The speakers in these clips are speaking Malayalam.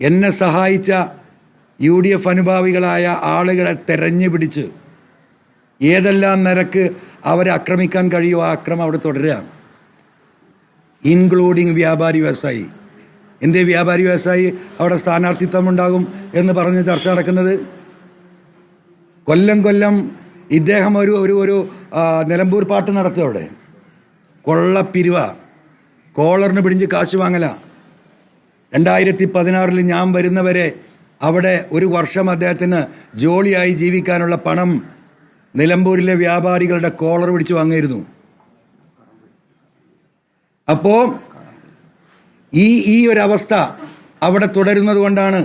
എന്നെ സഹായിച്ച യു ഡി എഫ് അനുഭാവികളായ ആളുകളെ തെരഞ്ഞു പിടിച്ച് ഏതെല്ലാം നിരക്ക് അവരെ ആക്രമിക്കാൻ കഴിയുമോ ആ അക്രമം അവിടെ തുടരുകയാണ്. ഇൻക്ലൂഡിങ് വ്യാപാരി വ്യവസായി. എന്തേ വ്യാപാരി വ്യവസായി? അവിടെ സ്ഥാനാർത്ഥിത്വം ഉണ്ടാകും എന്ന് പറഞ്ഞ് ചർച്ച നടക്കുന്നത്? കൊല്ലം കൊല്ലം ഇദ്ദേഹം ഒരു ഒരു ഒരു നിലമ്പൂർ പാട്ട് നടത്തും അവിടെ. കൊള്ളപ്പിരിവ. കോളറിന് പിടിഞ്ഞ് കാശ് വാങ്ങല. രണ്ടായിരത്തി പതിനാറിൽ ഞാൻ വരുന്നവരെ അവിടെ ഒരു വർഷം അദ്ദേഹത്തിന് ജോളിയായി ജീവിക്കാനുള്ള പണം നിലമ്പൂരിലെ വ്യാപാരികളുടെ കോളർ പിടിച്ച് വാങ്ങിയിരുന്നു. അപ്പോൾ ഈ ഈ ഒരു അവസ്ഥ അവിടെ തുടരുന്നത് കൊണ്ടാണ്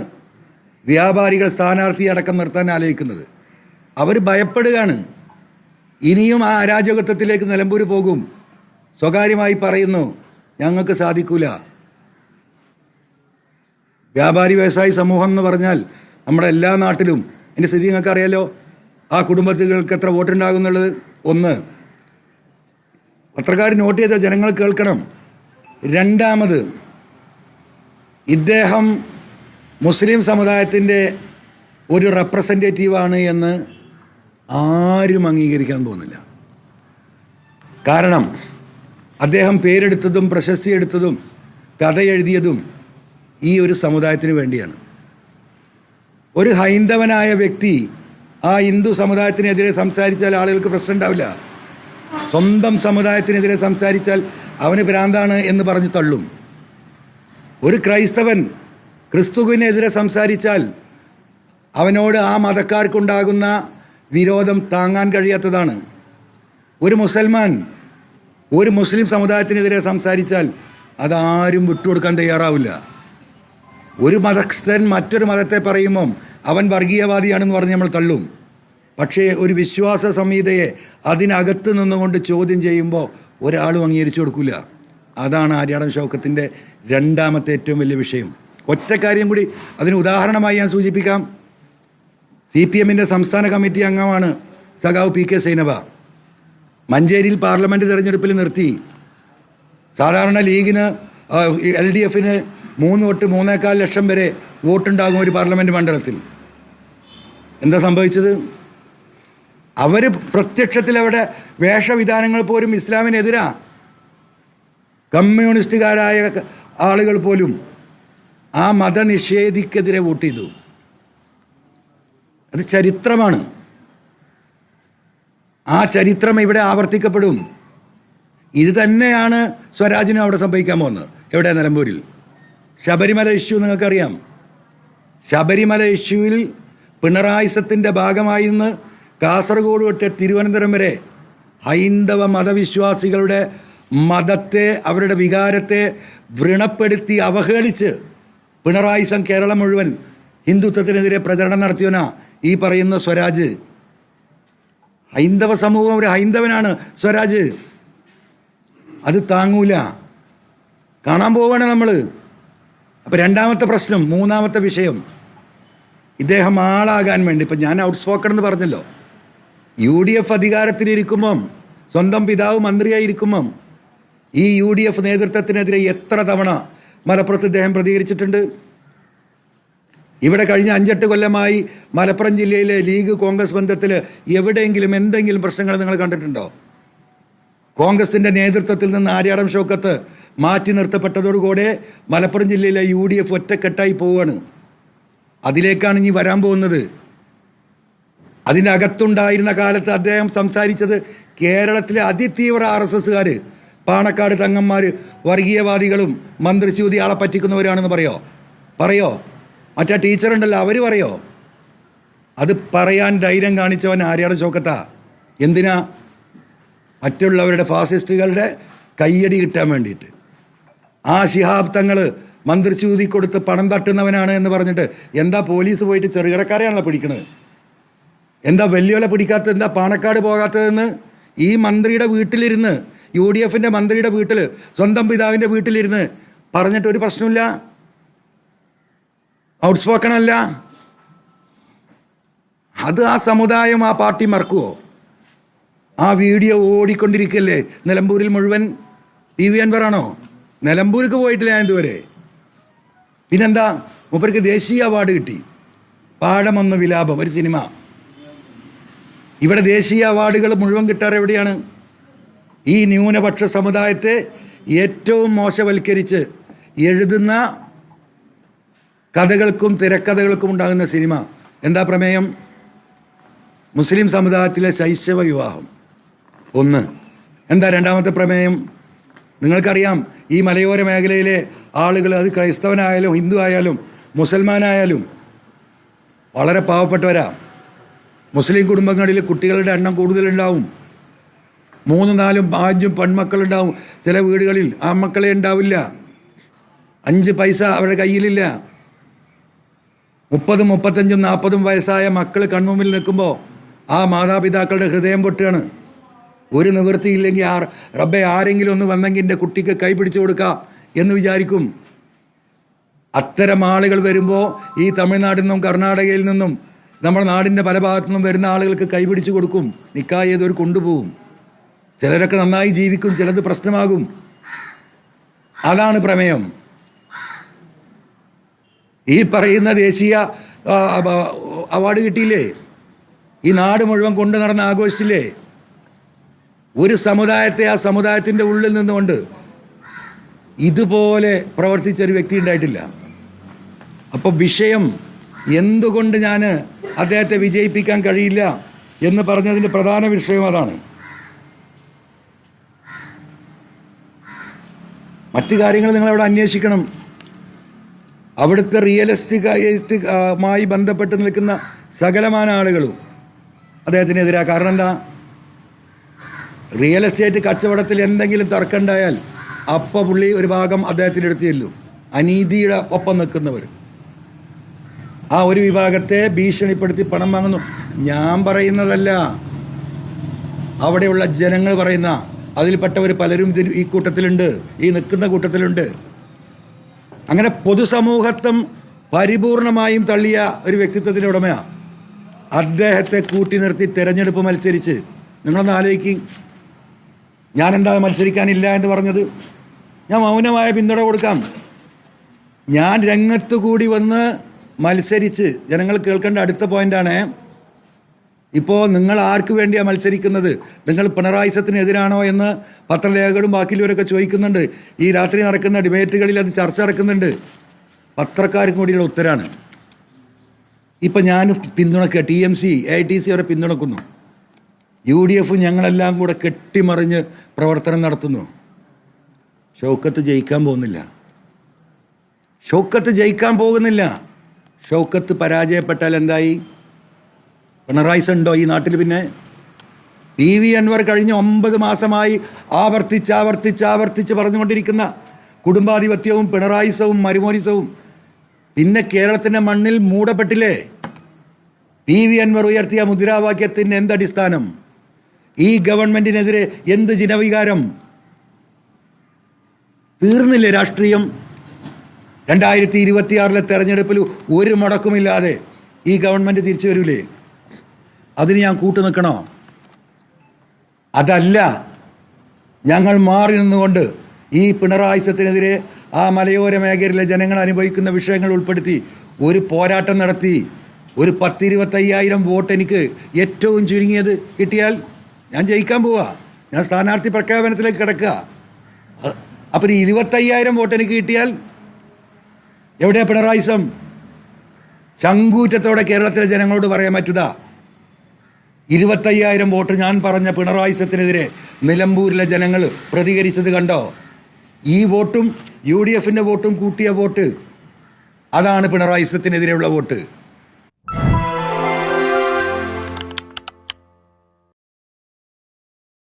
വ്യാപാരികൾ സ്ഥാനാർത്ഥി അടക്കം നിർത്താൻ ആലോചിക്കുന്നത്. അവർ ഭയപ്പെടുകയാണ്. ഇനിയും ആ അരാജകത്വത്തിലേക്ക് നിലമ്പൂർ പോകും. സ്വകാര്യമായി പറയുന്നു ഞങ്ങൾക്ക് സാധിക്കൂല. വ്യാപാരി വ്യവസായി സമൂഹം എന്ന് പറഞ്ഞാൽ നമ്മുടെ എല്ലാ നാട്ടിലും. എന്റെ സ്ഥിതി നിങ്ങൾക്ക് അറിയാലോ? ആ കുടുംബത്തുകൾക്ക് എത്ര വോട്ടുണ്ടാകും എന്നുള്ളത് ഒന്ന് പത്രക്കാർ നോട്ട് ചെയ്ത ജനങ്ങൾ കേൾക്കണം. രണ്ടാമത് ഇദ്ദേഹം മുസ്ലിം സമുദായത്തിന്റെ ഒരു റെപ്രസെന്റേറ്റീവാണ് എന്ന് ആരും അംഗീകരിക്കാൻ പോകുന്നില്ല. കാരണം അദ്ദേഹം പേരെടുത്തതും പ്രശസ്തി എടുത്തതും കഥ എഴുതിയതും ഈ ഒരു സമുദായത്തിന് വേണ്ടിയാണ്. ഒരു ഹൈന്ദവനായ വ്യക്തി ആ ഹിന്ദു സമുദായത്തിനെതിരെ സംസാരിച്ചാൽ ആളുകൾക്ക് പ്രശ്നം ഉണ്ടാവില്ല. സ്വന്തം സമുദായത്തിനെതിരെ സംസാരിച്ചാൽ അവന് ഭ്രാന്താണ് എന്ന് പറഞ്ഞ് തള്ളും. ഒരു ക്രൈസ്തവൻ ക്രിസ്തുവിനെതിരെ സംസാരിച്ചാൽ അവനോട് ആ മതക്കാർക്കുണ്ടാകുന്ന വിരോധം താങ്ങാൻ കഴിയാത്തതാണ്. ഒരു മുസൽമാൻ ഒരു മുസ്ലിം സമുദായത്തിനെതിരെ സംസാരിച്ചാൽ അതാരും വിട്ടുകൊടുക്കാൻ തയ്യാറാവില്ല. ഒരു മതസ്ഥൻ മറ്റൊരു മതത്തെ പറയുമ്പം അവൻ വർഗീയവാദിയാണെന്ന് പറഞ്ഞ് നമ്മൾ തള്ളും. പക്ഷേ ഒരു വിശ്വാസ സംഹിതയെ അതിനകത്ത് നിന്നുകൊണ്ട് ചോദ്യം ചെയ്യുമ്പോൾ ഒരാളും അംഗീകരിച്ചു കൊടുക്കില്ല അതാണ് ആര്യാടൻ ശോകത്തിന്റെ രണ്ടാമത്തെ ഏറ്റവും വലിയ വിഷയം. ഒറ്റ കാര്യം കൂടി അതിന് ഉദാഹരണമായി ഞാൻ സൂചിപ്പിക്കാം. സി പി എമ്മിന്റെ സംസ്ഥാന കമ്മിറ്റി അംഗമാണ് സഖാവ് പി കെ സൈനബ. മഞ്ചേരിയിൽ പാർലമെന്റ് തിരഞ്ഞെടുപ്പിൽ നിർത്തി. സാധാരണ ലീഗിന് എൽ ഡി എഫിന് മൂന്ന് തൊട്ട് മൂന്നേക്കാൽ ലക്ഷം വരെ വോട്ടുണ്ടാകും ഒരു പാർലമെന്റ് മണ്ഡലത്തിൽ. എന്താ സംഭവിച്ചത്? അവർ പ്രത്യക്ഷത്തിൽ അവിടെ വേഷവിധാനങ്ങൾ പോലും ഇസ്ലാമിനെതിരാ. കമ്മ്യൂണിസ്റ്റുകാരായ ആളുകൾ പോലും ആ മതനിഷേധിക്കെതിരെ വോട്ട് ചെയ്തു. അത് ചരിത്രമാണ്. ആ ചരിത്രം ഇവിടെ ആവർത്തിക്കപ്പെടും. ഇത് തന്നെയാണ് സ്വരാജിനും അവിടെ സംഭവിക്കാൻ പോകുന്നത്. എവിടെ? നിലമ്പൂരിൽ. ശബരിമല ഇഷ്യൂ നിങ്ങൾക്കറിയാം. ശബരിമല ഇഷ്യൂവിൽ പിണറായിസത്തിന്റെ ഭാഗമായി നിന്ന് കാസർഗോഡ് തൊട്ട് തിരുവനന്തപുരം വരെ ഹൈന്ദവ മതവിശ്വാസികളുടെ മതത്തെ അവരുടെ വികാരത്തെ വ്രണപ്പെടുത്തി അവഹേളിച്ച് പിണറായിസം കേരളം മുഴുവൻ ഹിന്ദുത്വത്തിനെതിരെ പ്രചരണം നടത്തിയവനാ ഈ പറയുന്ന സ്വരാജ്. ഹൈന്ദവ സമൂഹം ഒരു ഹൈന്ദവനാണ് സ്വരാജ്. അത് താങ്ങൂല. കാണാൻ പോവുകയാണ് നമ്മൾ അപ്പം രണ്ടാമത്തെ പ്രശ്നം മൂന്നാമത്തെ വിഷയം. ഇദ്ദേഹം ആളാകാൻ വേണ്ടി ഇപ്പം ഞാൻ ഔട്ട് സ്പോക്കൺ എന്ന് പറഞ്ഞല്ലോ. യു ഡി എഫ് അധികാരത്തിലിരിക്കുമ്പം സ്വന്തം പിതാവ് മന്ത്രിയായിരിക്കുമ്പം ഈ യു ഡി എഫ് നേതൃത്വത്തിനെതിരെ എത്ര തവണ മലപ്പുറത്ത് ഇദ്ദേഹം പ്രതികരിച്ചിട്ടുണ്ട്? ഇവിടെ കഴിഞ്ഞ അഞ്ചെട്ട് കൊല്ലമായി മലപ്പുറം ജില്ലയിലെ ലീഗ് കോൺഗ്രസ് ബന്ധത്തിൽ എവിടെയെങ്കിലും എന്തെങ്കിലും പ്രശ്നങ്ങൾ നിങ്ങൾ കണ്ടിട്ടുണ്ടോ? കോൺഗ്രസിന്റെ നേതൃത്വത്തിൽ നിന്ന് ആര്യാടം ഷൗക്കത്ത് മാറ്റി നിർത്തപ്പെട്ടതോടുകൂടെ മലപ്പുറം ജില്ലയിലെ യു ഡി എഫ് ഒറ്റക്കെട്ടായി പോവുകയാണ്. അതിലേക്കാണ് ഇനി വരാൻ പോകുന്നത്. അതിനകത്തുണ്ടായിരുന്ന കാലത്ത് അദ്ദേഹം സംസാരിച്ചത് കേരളത്തിലെ അതിതീവ്ര ആർ എസ് എസ്സുകാർ പാണക്കാട് തങ്ങന്മാർ വർഗീയവാദികളും മന്ത്രിശൂതി ആളെ പറ്റിക്കുന്നവരാണെന്ന് പറയോ? പറയോ? മറ്റേ ടീച്ചറുണ്ടല്ലോ അവർ പറയോ? അത് പറയാൻ ധൈര്യം കാണിച്ചവൻ ആര്യാട് ചോക്കത്താ. എന്തിനാ? മറ്റുള്ളവരുടെ ഫാസിസ്റ്റുകളുടെ കയ്യടി കിട്ടാൻ വേണ്ടിയിട്ട്. ആ ശിഹാബ് തങ്ങൾ മന്ത്രിച്ചൂതി കൊടുത്ത് പണം തട്ടുന്നവനാണ് എന്ന് പറഞ്ഞിട്ട് എന്താ പോലീസ് പോയിട്ട് ചെറുകിടക്കാരെയാണല്ലോ പിടിക്കുന്നത് എന്താ വെല്ലുവില പിടിക്കാത്തത്? എന്താ പാണക്കാട് പോകാത്തതെന്ന്? ഈ മന്ത്രിയുടെ വീട്ടിലിരുന്ന് യു ഡി എഫിന്റെ മന്ത്രിയുടെ വീട്ടിൽ സ്വന്തം പിതാവിന്റെ വീട്ടിലിരുന്ന് പറഞ്ഞിട്ടൊരു പ്രശ്നമില്ല? ഔട്ട്സ്പോക്കൺ അല്ല? അത് ആ സമുദായം ആ പാർട്ടി മറക്കുമോ ആ വീഡിയോ ഓടിക്കൊണ്ടിരിക്കല്ലേ നിലമ്പൂരിൽ മുഴുവൻ? പി വി അൻവറാണോ നിലമ്പൂർക്ക് പോയിട്ടില്ല ഞാൻ ഇതുവരെ. പിന്നെന്താ? മൂപ്പർക്ക് ദേശീയ അവാർഡ് കിട്ടി. പാഠമൊന്ന് വിലാപം ഒരു സിനിമ. ഇവിടെ ദേശീയ അവാർഡുകൾ മുഴുവൻ കിട്ടാറ് എവിടെയാണ്? ഈ ന്യൂനപക്ഷ സമുദായത്തെ ഏറ്റവും മോശവൽക്കരിച്ച് എഴുതുന്ന കഥകൾക്കും തിരക്കഥകൾക്കും ഉണ്ടാകുന്ന സിനിമ. എന്താ പ്രമേയം? മുസ്ലിം സമുദായത്തിലെ ശൈശവ വിവാഹം. ഒന്ന്. എന്താ രണ്ടാമത്തെ പ്രമേയം? നിങ്ങൾക്കറിയാം ഈ മലയോര മേഖലയിലെ ആളുകൾ അത് ക്രൈസ്തവനായാലും ഹിന്ദു ആയാലും മുസൽമാനായാലും വളരെ പാവപ്പെട്ടവരാ. മുസ്ലിം കുടുംബങ്ങളിൽ കുട്ടികളുടെ എണ്ണം കൂടുതലുണ്ടാവും. മൂന്ന് നാലും അഞ്ചും പെൺമക്കളുണ്ടാവും. ചില വീടുകളിൽ ആ മക്കളെ ഉണ്ടാവില്ല. അഞ്ച് പൈസ അവരുടെ കയ്യിലില്ല. മുപ്പതും മുപ്പത്തഞ്ചും നാൽപ്പതും വയസ്സായ മക്കൾ കൺമുമ്പിൽ നിൽക്കുമ്പോൾ ആ മാതാപിതാക്കളുടെ ഹൃദയം പൊട്ടുകയാണ് ഒരു നിവൃത്തിയില്ലെങ്കിൽ ആ റബ്ബെ ആരെങ്കിലും ഒന്ന് വന്നെങ്കിൽ എന്റെ കുട്ടിക്ക് കൈ പിടിച്ചു എന്ന് വിചാരിക്കും. അത്തരം ആളുകൾ വരുമ്പോൾ ഈ തമിഴ്നാട്ടിൽ നിന്നും കർണാടകയിൽ നിന്നും നമ്മുടെ നാടിന്റെ പല ഭാഗത്തു നിന്നും വരുന്ന ആളുകൾക്ക് കൈ പിടിച്ചു കൊടുക്കും. നിക്കായ ചെയ്തവർ കൊണ്ടുപോകും. ചിലരൊക്കെ നന്നായി ജീവിക്കും ചിലത് പ്രശ്നമാകും. അതാണ് പ്രമേയം. ഈ പറയുന്ന ദേശീയ അവാർഡ് കിട്ടിയില്ലേ? ഈ നാട് മുഴുവൻ കൊണ്ടു നടന്ന് ആഘോഷിച്ചില്ലേ? ഒരു സമുദായത്തെ ആ സമുദായത്തിന്റെ ഉള്ളിൽ നിന്നുകൊണ്ട് ഇതുപോലെ പ്രവർത്തിച്ച ഒരു വ്യക്തി ഉണ്ടായിട്ടില്ല. അപ്പോൾ വിഷയം എന്തുകൊണ്ട് ഞാൻ അദ്ദേഹത്തെ വിജയിപ്പിക്കാൻ കഴിയില്ല എന്ന് പറഞ്ഞതിന്റെ പ്രധാന വിഷയം അതാണ്. മറ്റു കാര്യങ്ങൾ നിങ്ങൾ അവിടെ അന്വേഷിക്കണം. അവിടുത്തെ റിയലിസ്റ്റിക് മായി ബന്ധപ്പെട്ട് നിൽക്കുന്ന സകലമാന ആളുകളും അദ്ദേഹത്തിനെതിരാ. കാരണം എന്താ? റിയൽ എസ്റ്റേറ്റ് കച്ചവടത്തിൽ എന്തെങ്കിലും തർക്കമുണ്ടായാൽ അപ്പ പുള്ളി ഒരു ഭാഗം അദ്ദേഹത്തിന്റെ അടുത്ത് ചെല്ലും. അനീതിയുടെ ഒപ്പം നിൽക്കുന്നവർ. ആ ഒരു വിഭാഗത്തെ ഭീഷണിപ്പെടുത്തി പണം വാങ്ങുന്നു. ഞാൻ പറയുന്നതല്ല. അവിടെയുള്ള ജനങ്ങൾ പറയുന്ന അതിൽപ്പെട്ടവർ പലരും ഇതിൽ ഈ കൂട്ടത്തിലുണ്ട് ഈ നിൽക്കുന്ന കൂട്ടത്തിലുണ്ട്. അങ്ങനെ പൊതുസമൂഹത്വം പരിപൂർണമായും തള്ളിയ ഒരു വ്യക്തിത്വത്തിന്റെ ഉടമയാണ് അദ്ദേഹത്തെ കൂട്ടി നിർത്തി തെരഞ്ഞെടുപ്പ് മത്സരിച്ച്. നിങ്ങളൊന്ന് ആലോചിക്കും. ഞാനെന്താ മത്സരിക്കാനില്ല എന്ന് പറഞ്ഞത്? ഞാൻ മൗനമായ പിന്തുണ കൊടുക്കാം. ഞാൻ രംഗത്ത് കൂടി വന്ന് മത്സരിച്ച് ജനങ്ങൾ കേൾക്കേണ്ട അടുത്ത പോയിന്റാണ് ഇപ്പോൾ നിങ്ങൾ ആർക്ക് വേണ്ടിയാണ് മത്സരിക്കുന്നത്? നിങ്ങൾ പിണറായി സത്തിനെതിരാണോ എന്ന് പത്രലേഖകളും ബാക്കിയുള്ളവരൊക്കെ ചോദിക്കുന്നുണ്ട്. ഈ രാത്രി നടക്കുന്ന ഡിബേറ്റുകളിൽ അത് ചർച്ച നടക്കുന്നുണ്ട്. പത്രക്കാർക്കും കൂടിയുള്ള ഉത്തരാണ്. ഇപ്പം ഞാൻ പിന്തുണക്കുക T M C A T C അവരെ പിന്തുണക്കുന്നു. യു ഡി എഫും ഞങ്ങളെല്ലാം കൂടെ കെട്ടിമറിഞ്ഞ് പ്രവർത്തനം നടത്തുന്നു. ഷൗക്കത്ത് ജയിക്കാൻ പോകുന്നില്ല. ഷൗക്കത്ത് ജയിക്കാൻ പോകുന്നില്ല. ഷൗക്കത്ത് പരാജയപ്പെട്ടാൽ എന്തായി? പിണറായി ഉണ്ടോ ഈ നാട്ടിൽ പിന്നെ? പി വി അൻവർ കഴിഞ്ഞ ഒമ്പത് മാസമായി ആവർത്തിച്ച് ആവർത്തിച്ച് ആവർത്തിച്ച് പറഞ്ഞുകൊണ്ടിരിക്കുന്ന കുടുംബാധിപത്യവും പിണറായിസവും മരുമോനിസവും പിന്നെ കേരളത്തിന്റെ മണ്ണിൽ മൂടപ്പെട്ടില്ലേ? പി വി അൻവർ ഉയർത്തിയ മുദ്രാവാക്യത്തിന്റെ എന്തടിസ്ഥാനം? ഈ ഗവൺമെന്റിനെതിരെ എന്ത് ജനവികാരം തീർന്നില്ല രാഷ്ട്രീയം? രണ്ടായിരത്തി ഇരുപത്തിയാറിലെ തെരഞ്ഞെടുപ്പിൽ ഒരു മുടക്കുമില്ലാതെ ഈ ഗവൺമെന്റ് തിരിച്ചു വരൂലേ? അതിന് ഞാൻ കൂട്ടു നിൽക്കണോ? അതല്ല ഞങ്ങൾ മാറി നിന്നുകൊണ്ട് ഈ പിണറായിസത്തിനെതിരെ ആ മലയോര മേഖലയിലെ ജനങ്ങൾ അനുഭവിക്കുന്ന വിഷയങ്ങൾ ഉൾപ്പെടുത്തി ഒരു പോരാട്ടം നടത്തി ഒരു പത്തിരുപത്തയ്യായിരം വോട്ട് എനിക്ക് ഏറ്റവും ചുരുങ്ങിയത് കിട്ടിയാൽ ഞാൻ ജയിക്കാൻ പോവാ. ഞാൻ സ്ഥാനാർത്ഥി പ്രഖ്യാപനത്തിലേക്ക് കിടക്കുക. അപ്പം ഈ ഇരുപത്തയ്യായിരം വോട്ട് എനിക്ക് കിട്ടിയാൽ എവിടെയാ പിണറായിസം ചങ്കൂറ്റത്തോടെ കേരളത്തിലെ ജനങ്ങളോട് പറയാൻ പറ്റുതാ. ഇരുപത്തയ്യായിരം വോട്ട് ഞാൻ പറഞ്ഞ പിണറായിസത്തിനെതിരെ നിലമ്പൂരിലെ ജനങ്ങൾ പ്രതികരിച്ചത് കണ്ടോ? ഈ വോട്ടും യു ഡി എഫിന്റെ വോട്ടും കൂട്ടിയ വോട്ട്. അതാണ് പിണറായിസത്തിനെതിരെയുള്ള വോട്ട്.